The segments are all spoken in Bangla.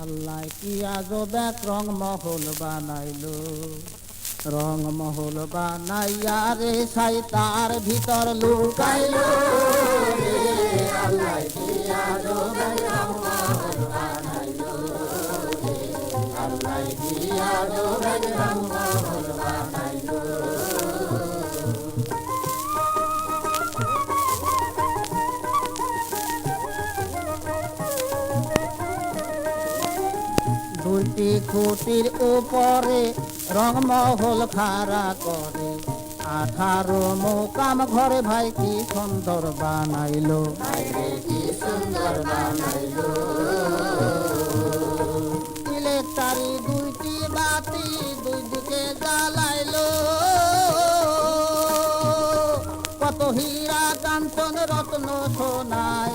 আল্লাহ কি আজব এক রং মহল বানাইলো? রং মহল বানাইয়া রে সাই তার ভিতর লুকাইলো। আল্লাহ কি আজব এক রং মহল বানাইলো আল্লাহ কি আজব এক রং মহল বানাইলো? দুইটি খুঁটির উপরে রংমহল খাড়া করে। আঠারো মোকাম ঘরে ভাই কি সুন্দর বানাইলো। সুন্দর বানাইলো ইলেকট্রারি দুইটি বাতি দুই দিকে জ্বালাইলো। কত হীরা কাঞ্চন রত্ন সোনায়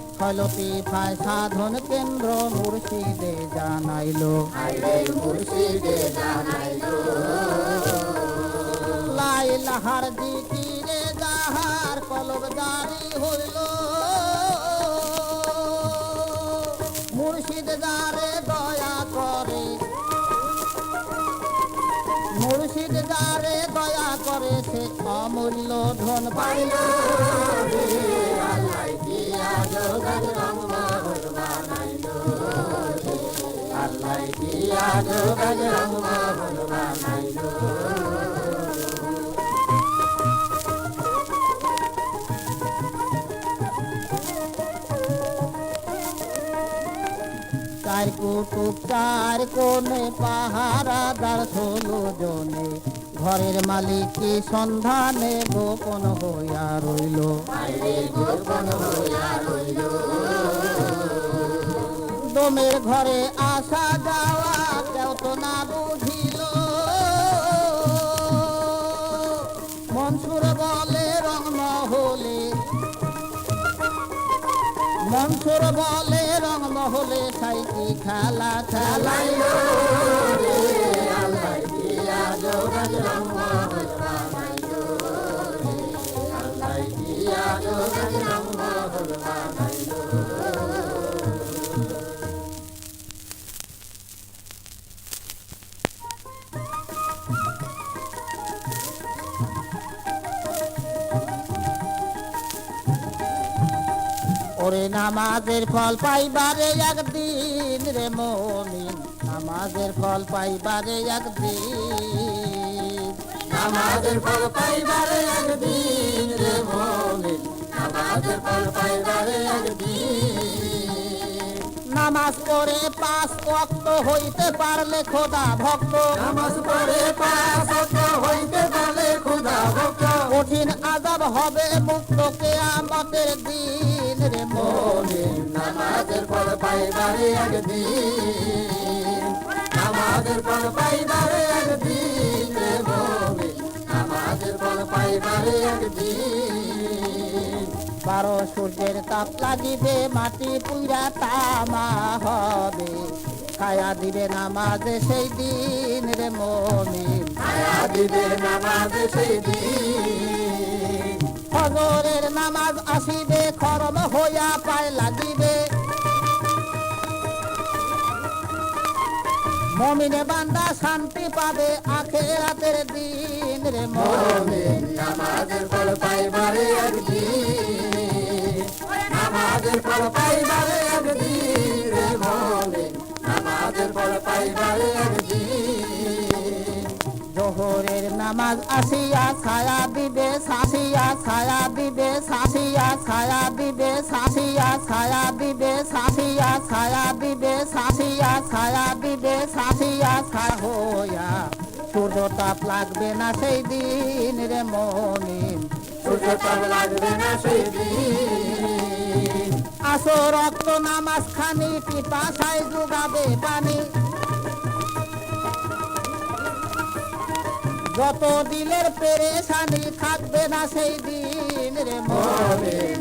ফলতি ফায় সাধন কেন্দ্র মুর্শিদে জানাইলো। মুর্শিদে জানাইলো। লাইলাহার দিকিরে যাহার কলব জারি হইল। মুর্শিদ যারে দয়া করে। মুর্শিদ যারে দয়া করে সে অমূল্য ধন পাইল। রে আল্লাহ দিয়া যোগাজ রংমহল বানাইল রে আল্লাহ দিয়া যোগাজ রংমহল বানাইল চার কুটুক চার কোণে পাহারাদার ষোলো জনে। ঘরের মালিক সন্ধানে গোপন হইয়া রইল। দমের ঘরে আসা যাওয়া কেউ তো না বুঝিল। মনসুর বলে, রং মহলে। মনসুর বলে, রং মহলে, সাইকি খেলা খেলাইল। দিয়া যোগাজ ওরে নামাজের ফল পাইবারে একদিন রে মমিন। নামাজের ফল পাইবারে একদিন। নামাজের ফল পাইবারে একদিন রে মমিন। নামাজের ফল পাইবারে একদিন। নামাজ পড়ে পাঁচ ওয়াক্ত হইতে পারলে খোদা ভক্ত। নামাজ পড়ে পাঁচ ওয়াক্ত হইতে পারলে ভক্ত কঠিন আজাব হবে মুক্ত কেয়ামতের দিন রে পাইবারে একদিন। ফল পাইবারে একদিন রে পাইবারে একদিন। বারো সূর্যের তাপ লাগিবে, মাটি পুইরা তামা হবে। ছায়া দিবে নামাজে সেই দিন দিবে নামাজে আসিবে, খরম হইয়া পায় লাগিবে। মমিনে বান্দা শান্তি পাবে আখেরাতের দিন রে মমিন। ফল পাইবারে ফল পাইবারে মমিন। ফল পাইবারে জোহরের নামাজ আসিয়া ছায়া দিবে শাসিয়া ছায়া দিবে শাসিয়া ছায়া দিবে শাসিয়া ছায়া দিবে শাসিয়া ছায়া দিবে শাসিয়া ছায়া দিবে শাসিয়া ছায়া হইয়া। সূর্য তাপ লাগবে না সেই দিন রে মমিন। সূর্য তাপ লাগবে না সেই দিন। আসো রক্ত নামাজ খানি পিপাসায় যোগাবে পানি। যত দিলের পেরেশানি থাকবে না সেই দিন রে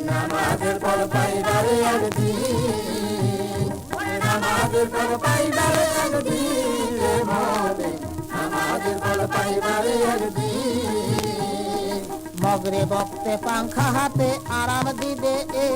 নামাজের ফল পাইবারে একদিন। নামাজের ফল পাইবারে একদিন রে নামাজের ফল পাইবারে একদিন। মগরে বক্তে পাংখা হাতে আরাম দিবে এ